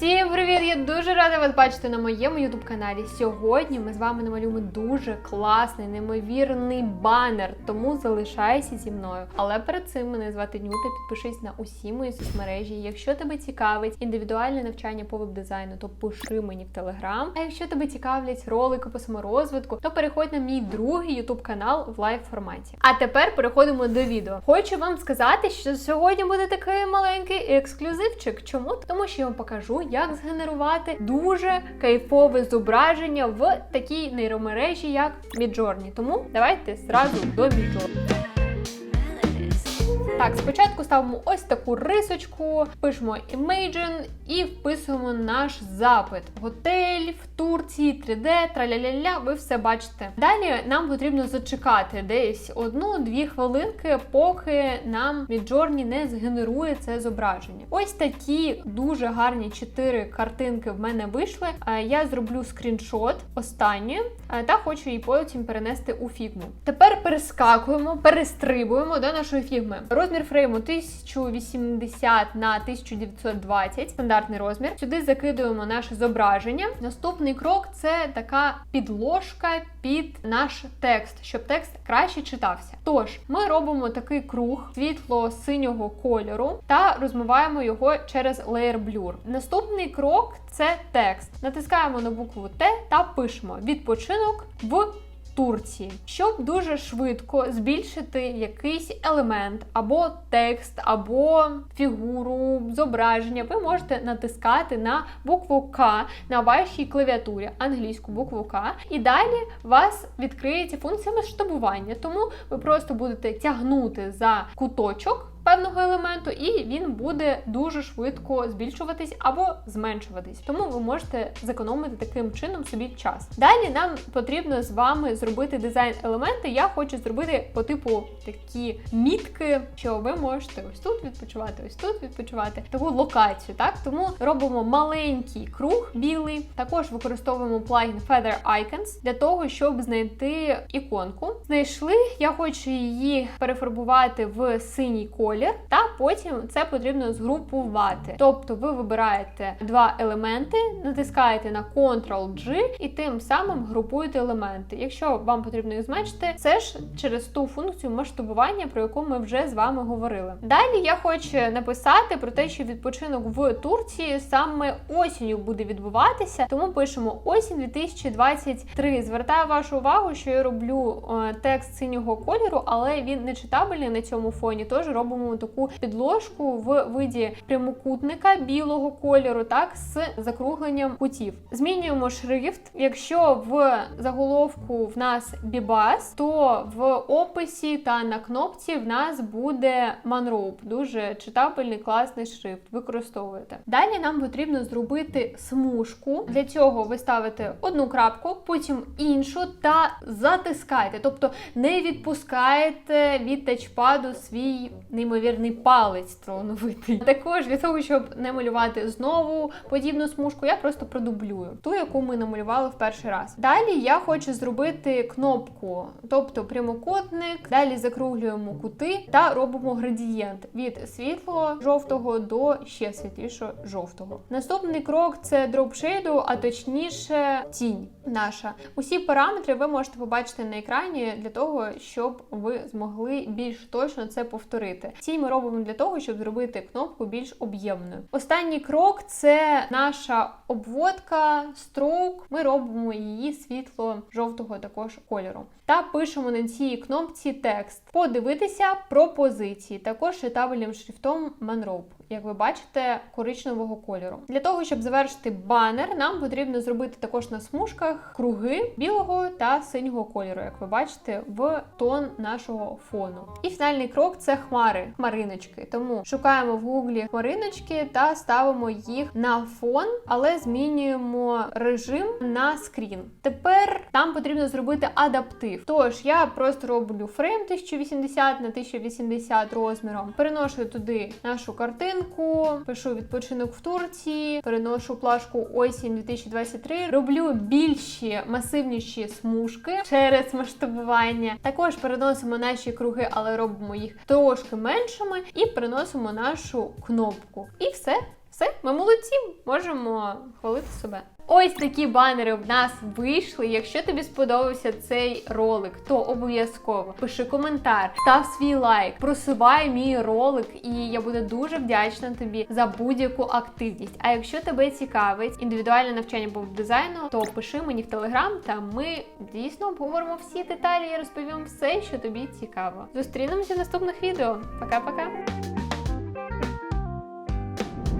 Всім привіт! Я дуже рада вас бачити на моєму ютуб каналі. Сьогодні ми з вами намалюємо дуже класний, неймовірний банер, тому залишайся зі мною. Але перед цим мене звати Нюта. Підпишись на усі мої соцмережі. Якщо тебе цікавить індивідуальне навчання по веб-дизайну, то пиши мені в телеграм. А якщо тебе цікавлять ролики по саморозвитку, то переходь на мій другий ютуб канал в лайв форматі. А тепер переходимо до відео. Хочу вам сказати, що сьогодні буде такий маленький ексклюзивчик. Чому? Тому що я вам покажу, як згенерувати дуже кайфове зображення в такій нейромережі, як Midjourney. Тому давайте зразу до Midjourney. Так, спочатку ставимо ось таку рисочку, пишемо Imagine і вписуємо наш запит. Готель в Турції, 3D, траля-ля-ля, ви все бачите. Далі нам потрібно зачекати десь одну-дві хвилинки, поки нам Midjourney не згенерує це зображення. Ось такі дуже гарні чотири картинки в мене вийшли. Е, Я зроблю скріншот останньої е, та хочу її потім перенести у фігму. Тепер перескакуємо, перестрибуємо до нашої фігми. Розмір фрейму 1080 на 1920, стандартний розмір. Сюди закидуємо наше зображення. Наступний крок це така підложка під наш текст, щоб текст краще читався. Тож, ми робимо такий круг світло-синього кольору та розмиваємо його через Layer Blur. Наступний крок це текст. Натискаємо на букву Т та пишемо відпочинок в Турції, щоб дуже швидко збільшити якийсь елемент або текст, або фігуру, зображення, ви можете натискати на букву К на вашій клавіатурі, англійську букву К, і далі вас відкриється функція масштабування. Тому ви просто будете тягнути за куточок. Певного елементу, і він буде дуже швидко збільшуватись або зменшуватись. Тому ви можете зекономити таким чином собі час. Далі нам потрібно з вами зробити дизайн елементи. Я хочу зробити по типу такі мітки, що ви можете ось тут відпочивати, ось тут відпочивати, таку локацію. Так тому робимо маленький круг білий. Також використовуємо плагін Feather Icons для того, щоб знайти іконку. Знайшли, я хочу її перефарбувати в синій колір колір, та потім це потрібно згрупувати. Тобто ви вибираєте два елементи, натискаєте на Ctrl-G і тим самим групуєте елементи. Якщо вам потрібно їх зменшити, це ж через ту функцію масштабування, про яку ми вже з вами говорили. Далі я хочу написати про те, що відпочинок в Турції саме осінню буде відбуватися, тому пишемо осінь 2023. Звертаю вашу увагу, що я роблю е, текст синього кольору, але він не читабельний на цьому фоні, тож робимо таку підложку в виді прямокутника білого кольору, так з закругленням кутів. Змінюємо шрифт. Якщо в заголовку в нас бібас, то в описі та на кнопці в нас буде манроуп. Дуже читабельний, класний шрифт. Використовуєте. Далі нам потрібно зробити смужку. Для цього ви ставите одну крапку, потім іншу та затискаєте. Тобто не відпускаєте від тачпаду свій неймовірний палець талановитий. Також для того, щоб не малювати знову подібну смужку, я просто продублюю ту, яку ми намалювали в перший раз. Далі я хочу зробити кнопку, тобто прямокутник, далі закруглюємо кути та робимо градієнт від світло жовтого до ще світлішого жовтого. Наступний крок це дроп шейду, а точніше тінь наша. Усі параметри ви можете побачити на екрані для того, щоб ви змогли більш точно це повторити. Тінь ми робимо для того, щоб зробити кнопку більш об'ємною. Останній крок це наша обводка, строк. Ми робимо її світло-жовтого також кольору. Та пишемо на цій кнопці текст. Подивитися пропозиції, також читабельним шрифтом Manrope. Як ви бачите, коричневого кольору. Для того, щоб завершити банер, нам потрібно зробити також на смужках круги білого та синього кольору, як ви бачите, в тон нашого фону. І фінальний крок це хмари, хмариночки. Тому шукаємо в гуглі хмариночки та ставимо їх на фон, але змінюємо режим на скрін. Тепер нам потрібно зробити адаптив. Тож я просто роблю фрейм 1080 на 1080 розміром, переношу туди нашу картинку, пишу відпочинок в Турції, переношу плашку осінь 2023, роблю більші масивніші смужки через масштабування. Також переносимо наші круги, але робимо їх трошки меншими, і переносимо нашу кнопку. І все. Все, ми молодці, можемо хвалити себе. Ось такі банери в нас вийшли. Якщо тобі сподобався цей ролик, то обов'язково пиши коментар, став свій лайк, просувай мій ролик, і я буду дуже вдячна тобі за будь-яку активність. А якщо тебе цікавить індивідуальне навчання по дизайну, то пиши мені в телеграм, та ми дійсно обговоримо всі деталі і розповім все, що тобі цікаво. Зустрінемося в наступних відео. Пока-пока!